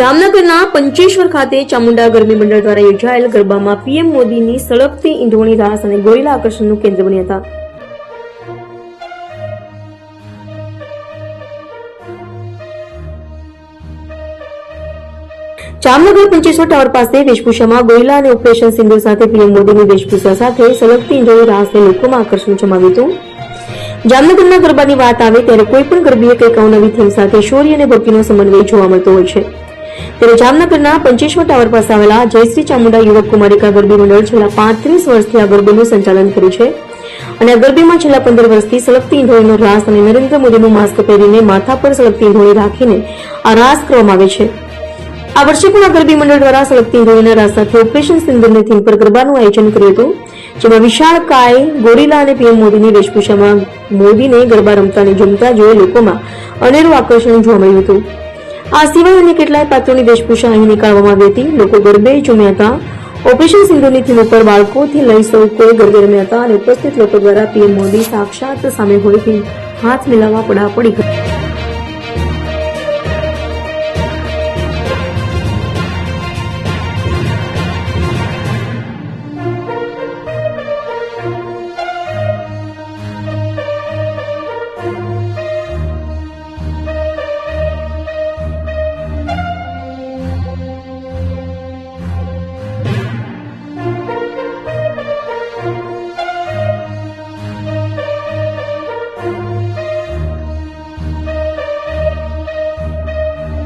જામનગરના પંચેશ્વર ખાતે ચામુંડા ગરબી મંડળ દ્વારા યોજાયેલ ગરબામાં પીએમ મોદીની સળગતી ઈંધોણી રાસ અને ગોરીલા આકર્ષણનું કેન્દ્ર બન્યા હતા. જામનગર પંચેશ્વર ટાવર પાસે વેશભૂષામાં ગોયલા અને ઓપરેશન સિંધુ સાથે પીએમ મોદીની વેશભૂષા સાથે સળગતી ઈંધોળી રાસને લોકોમાં આકર્ષણ જમાવ્યું હતું. જામનગરના ગરબાની વાત આવે ત્યારે કોઈ પણ ગરબીએ કંઈક અવનવી થીમ સાથે શૌર્ય અને ભક્તિનો સમન્વય જોવા મળતો હોય છે. ત્યારે જામનગરના પંચેશ્વર ટાવર પાસે આવેલા જયશ્રી ચામુંડા યુવક કુમારિકા ગરબી મંડળ છેલ્લા પાંત્રીસ વર્ષથી આ ગરબીનું સંચાલન કર્યું છે. અને આ ગરબીમાં છેલ્લા પંદર વર્ષથી સળગતી ઈંધોળીનો રાસ અને નરેન્દ્ર મોદીનું માસ્ક પહેરીને માથા પર સળગતી ઈંધોળી રાખીને આ રાસ કરવામાં આવે છે. આ વર્ષે પણ આ ગરબી મંડળ દ્વારા સળગતી ઈંધોળીના રાસ સાથે ઓપરેશન સિંદુરની થીમ પર ગરબાનું આયોજન કર્યું હતું, જેમાં વિશાળ કાય, ગોરીલા અને પીએમ મોદીની વેશભૂષામાં મોદીને ગરબા રમતા અને જમતા જોઈ લોકોમાં અનેરું આકર્ષણ જોવા મળ્યું હતું. આ સિવાય અન્ય કેટલાય પાત્રોની વેશભૂષા અહીં નીકાળવામાં આવી હતી. લોકો ગરબે ઝૂમ્યા હતા. ઓપરેશન સિંધુની થીમ ઉપર બાળકોથી લઈ સૌ કોઈ ગરગરમ્યા હતા અને ઉપસ્થિત લોકો દ્વારા પીએમ મોદી સાક્ષાત સામે હોઈથી હાથ મિલાવવા પડાપડી કરી.